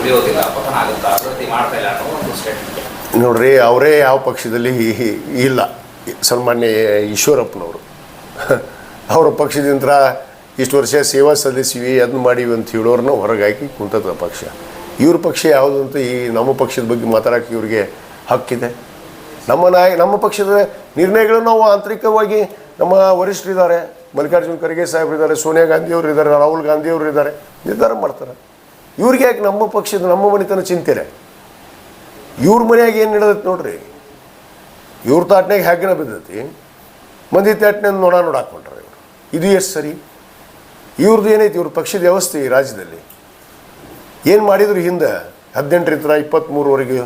ಉಳಿಯೋದಿಲ್ಲ ಪತನ ಆಗುತ್ತಾ ಅಭಿವೃದ್ಧಿ ಮಾಡ್ತಾ ಇಲ್ಲ ಅನ್ನೋ ಒಂದು ಸ್ಟೇಟ್ಮೆಂಟ್ ನೋಡ್ರಿ, ಅವರೇ ಯಾವ ಪಕ್ಷದಲ್ಲಿ ಇಲ್ಲ. ಸನ್ಮಾನ್ಯ ಈಶ್ವರಪ್ಪನವರು. ಅವರ ಪಕ್ಷದಿಂದ ಇಷ್ಟು ವರ್ಷ ಸೇವಾ ಸಲ್ಲಿಸಿವಿ ಅದನ್ನ ಮಾಡೀವಿ ಅಂತ ಹೇಳೋರನ್ನ ಹೊರಗೆ ಹಾಕಿ ಕುಂತದ ಪಕ್ಷ. ಇವ್ರ ಪಕ್ಷ ಯಾವುದು ಅಂತ ಈ ನಮ್ಮ ಪಕ್ಷದ ಬಗ್ಗೆ ಮಾತಾಡೋಕೆ ಇವ್ರಿಗೆ ಹಕ್ಕಿದೆ. ನಮ್ಮ ನಾಯ ನಮ್ಮ ಪಕ್ಷದ ನಿರ್ಣಯಗಳು ನಾವು ಆಂತರಿಕವಾಗಿ ನಮ್ಮ ವರಿಷ್ಠರಿದ್ದಾರೆ. ಮಲ್ಲಿಕಾರ್ಜುನ ಖರ್ಗೆ ಸಾಹೇಬ್ರಿದ್ದಾರೆ, ಸೋನಿಯಾ ಗಾಂಧಿಯವರು ಇದ್ದಾರೆ ರಾಹುಲ್ ಗಾಂಧಿಯವರು ಇದ್ದಾರೆ ನಿರ್ಧಾರ ಮಾಡ್ತಾರೆ. ಇವ್ರಿಗೆ ಯಾಕೆ ನಮ್ಮ ಪಕ್ಷದ ನಮ್ಮ ಮನೆತನ ಚಿಂತೆನೆ? ಇವ್ರ ಮನೆಯಾಗ ಏನು ನಡೆದೈತೆ ನೋಡ್ರಿ? ಇವ್ರ ತಾಟ್ನಾಗ ಹ್ಯಾಗಿನ ಬಿದ್ದೈತಿ. ಮಂದಿ ತಾಟ್ನಾಗ ನೋಡ ನೋಡಾಕೊಂಡ್ರೆ ಇವರು. ಇದು ಎಷ್ಟು ಸರಿ? ಇವ್ರದ್ದು ಏನೈತಿ? ಇವ್ರ ಪಕ್ಷದ ವ್ಯವಸ್ಥೆ ಈ ರಾಜ್ಯದಲ್ಲಿ? ಏನು ಮಾಡಿದ್ರು ಹಿಂದೆ? ಹದಿನೆಂಟರಿಂದ ಇಪ್ಪತ್ತ್ಮೂರವರೆಗೆ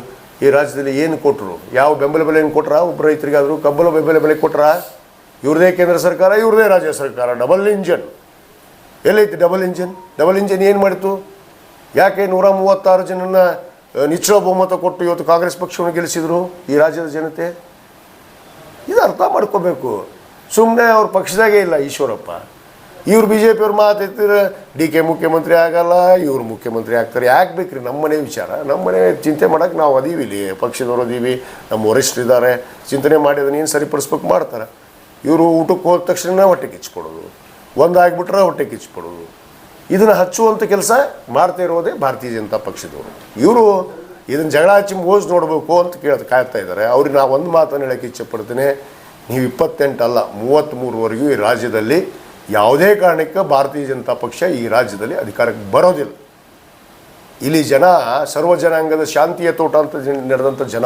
ಈ ರಾಜ್ಯದಲ್ಲಿ ಏನು ಕೊಟ್ಟರು ಯಾವ ಬೆಂಬಲ ಬೆಲೆ ಏನು ಕೊಟ್ರ? ಒಬ್ಬ ರೈತರಿಗಾದರೂ ಕಬ್ಬಲ ಬೆಂಬಲ ಬೆಲೆ ಕೊಟ್ರ? ಇವ್ರದೇ ಕೇಂದ್ರ ಸರ್ಕಾರ, ಇವ್ರದೇ ರಾಜ್ಯ ಸರ್ಕಾರ ಡಬಲ್ ಇಂಜನ್ ಎಲ್ಲೈತಿ ಡಬಲ್ ಇಂಜನ್ ಡಬಲ್ ಇಂಜನ್ ಏನು ಮಾಡಿತು ಯಾಕೆ ನೂರ ಮೂವತ್ತಾರು ಜನನ ನಿಚ್ಚಳ ಬಹುಮತ ಕೊಟ್ಟು ಇವತ್ತು ಕಾಂಗ್ರೆಸ್ ಪಕ್ಷವನ್ನು ಗೆಲ್ಲಿಸಿದ್ರು ಈ ರಾಜ್ಯದ ಜನತೆ? ಇದು ಅರ್ಥ ಮಾಡ್ಕೋಬೇಕು. ಸುಮ್ಮನೆ ಅವ್ರ ಪಕ್ಷದಾಗೆ ಇಲ್ಲ ಈಶ್ವರಪ್ಪ. ಇವ್ರು ಬಿ ಜೆ ಪಿಯವ್ರ ಮಾತು ಮಾತಾಡ್ತಿದ್ರೆ ಡಿ ಕೆ ಮುಖ್ಯಮಂತ್ರಿ ಆಗಲ್ಲ, ಇವ್ರು ಮುಖ್ಯಮಂತ್ರಿ ಆಗ್ತಾರೆ. ಯಾಕೆ ಬೇಕ್ರಿ ನಮ್ಮ ಮನೆ ವಿಚಾರ? ನಮ್ಮ ಮನೆ ಚಿಂತೆ ಮಾಡೋಕ್ಕೆ ನಾವು ಅದೀವಿ ಇಲ್ಲಿ, ಪಕ್ಷದವ್ರು ಅದೀವಿ, ನಮ್ಮ ವರಿಷ್ಠರಿದ್ದಾರೆ ಚಿಂತನೆ ಮಾಡಿ ಏನು ಸರಿಪಡಿಸ್ಬೇಕು ಮಾಡ್ತಾರೆ? ಇವರು ಊಟಕ್ಕೆ ಹೋದ ತಕ್ಷಣ ಹೊಟ್ಟೆ ಕಿಚ್ಕೊಡೋದು. ಒಂದು ಆಗಿಬಿಟ್ರೆ ಹೊಟ್ಟೆ ಕಿಚ್ಕೊಡೋದು. ಇದನ್ನು ಹಚ್ಚುವಂಥ ಕೆಲಸ ಮಾಡ್ತಾ ಇರೋದೇ ಭಾರತೀಯ ಜನತಾ ಪಕ್ಷದವರು. ಇವರು ಇದನ್ನು ಜಗಳ ಹಚ್ಚಿ ನೋಡಬೇಕು ಅಂತ ಕೇಳ್ತಾ, ಕಾಯ್ತಾ ಇದ್ದಾರೆ. ಅವ್ರಿಗೆ ನಾ ಒಂದು ಮಾತನ್ನು ಹೇಳೋಕ್ಕೆ ಇಚ್ಛೆಪಡ್ತೀನಿ ನೀವು ಇಪ್ಪತ್ತೆಂಟಲ್ಲ ಮೂವತ್ತ್ಮೂರವರೆಗೂ ಈ ರಾಜ್ಯದಲ್ಲಿ ಯಾವುದೇ ಕಾರಣಕ್ಕೆ ಭಾರತೀಯ ಜನತಾ ಪಕ್ಷ ಈ ರಾಜ್ಯದಲ್ಲಿ ಅಧಿಕಾರಕ್ಕೆ ಬರೋದಿಲ್ಲ. ಇಲ್ಲಿ ಜನ ಸರ್ವ ಜನಾಂಗದ ಶಾಂತಿಯ ತೋಟ ಅಂತ ನಡೆದಂಥ ಜನ.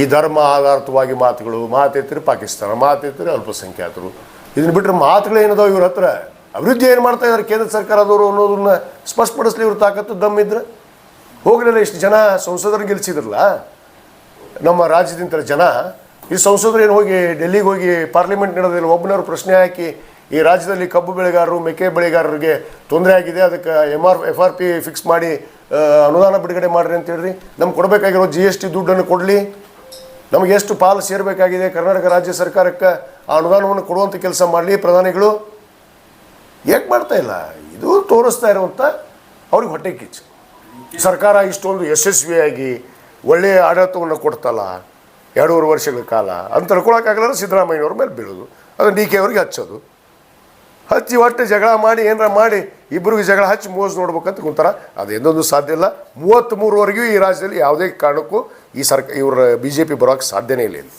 ಈ ಧರ್ಮ ಆಧಾರಿತವಾಗಿ ಮಾತುಗಳು, ಮಾತೇತ್ರಿ ಪಾಕಿಸ್ತಾನ ಮಾತೆತ್ತಿರಿ ಅಲ್ಪಸಂಖ್ಯಾತರು. ಇದನ್ನು ಬಿಟ್ಟರೆ ಮಾತುಗಳೇನದಾವ ಇವ್ರ ಹತ್ರ? ಅಭಿವೃದ್ಧಿ ಏನು ಮಾಡ್ತಾ ಇದ್ದಾರೆ ಕೇಂದ್ರ ಸರ್ಕಾರದವರು ಅನ್ನೋದನ್ನ ಸ್ಪಷ್ಟಪಡಿಸ್ಲಿ ಇವ್ರ ತಾಕತ್ತು ದಮ್ಮಿದ್ರೆ ಹೋಗಲಿಲ್ಲ, ಇಷ್ಟು ಜನ ಸಂಸದರು ಗೆಲ್ಲಿಸಿದ್ರಲ್ಲ ನಮ್ಮ ರಾಜ್ಯದಿಂದ ಜನ. ಈ ಸಂಸದರು ಏನು ಹೋಗಿ ಡೆಲ್ಲಿಗೆ ಹೋಗಿ ಪಾರ್ಲಿಮೆಂಟ್ ನಡೆದಿಲ್ಲ, ಒಬ್ಬನವ್ರು ಪ್ರಶ್ನೆ ಹಾಕಿ ಈ ರಾಜ್ಯದಲ್ಲಿ ಕಬ್ಬು ಬೆಳೆಗಾರರು, ಮೆಕ್ಕೆ ಬೆಳೆಗಾರರಿಗೆ ತೊಂದರೆ ಆಗಿದೆ, ಅದಕ್ಕೆ M R F R P fix ಮಾಡಿ ಅನುದಾನ ಬಿಡುಗಡೆ ಮಾಡಿರಿ ಅಂತ ಹೇಳ್ರಿ. ನಮ್ಗೆ ಕೊಡಬೇಕಾಗಿರೋ ಜಿ ಎಸ್ ಟಿ ದುಡ್ಡನ್ನು ಕೊಡಲಿ. ನಮಗೆ ಎಷ್ಟು ಪಾಲು ಸೇರಬೇಕಾಗಿದೆ, ಕರ್ನಾಟಕ ರಾಜ್ಯ ಸರ್ಕಾರಕ್ಕೆ ಆ ಅನುದಾನವನ್ನು ಕೊಡುವಂಥ ಕೆಲಸ ಮಾಡಲಿ ಪ್ರಧಾನಿಗಳು. ಯಾಕೆ ಮಾಡ್ತಾ ಇಲ್ಲ? ಇದು ತೋರಿಸ್ತಾ ಇರುವಂಥ ಅವ್ರಿಗೆ ಹೊಟ್ಟೆ ಕಿಚ್ಚು. ಸರ್ಕಾರ ಇಷ್ಟೊಂದು ಯಶಸ್ವಿಯಾಗಿ ಒಳ್ಳೆಯ ಆಡಳಿತವನ್ನು ಕೊಡ್ತಲ್ಲ, ಎರಡೂವರೆ ವರ್ಷಗಳ ಕಾಲ, ಅಂತ ತಿಳ್ಕೊಳಕ್ಕಾಗಲ್ಲ ಸಿದ್ದರಾಮಯ್ಯವ್ರ ಮೇಲೆ ಬೀಳೋದು. ಅದು ಡಿ ಕೆ ಅವ್ರಿಗೆ ಹಚ್ಚೋದು. ಹಚ್ಚಿ ಒಟ್ಟು ಜಗಳ ಮಾಡಿ, ಏನಾರ ಮಾಡಿ ಇಬ್ಬರಿಗೆ ಜಗಳ ಹಚ್ಚಿ ಮೋಸ ನೋಡ್ಬೇಕಂತ ಕುಂತಾರ. ಅದು ಎಂದೊಂದು ಸಾಧ್ಯ ಇಲ್ಲ. ಮೂವತ್ತ್ಮೂರವರೆಗೂ ಈ ರಾಜ್ಯದಲ್ಲಿ ಯಾವುದೇ ಕಾರಣಕ್ಕೂ ಈ ಸರ್ಕ ಇವರ ಬಿ ಜೆ ಪಿ ಬರೋಕ್ಕೆ ಸಾಧ್ಯನೇ ಇಲ್ಲ ಇಲ್ಲಿ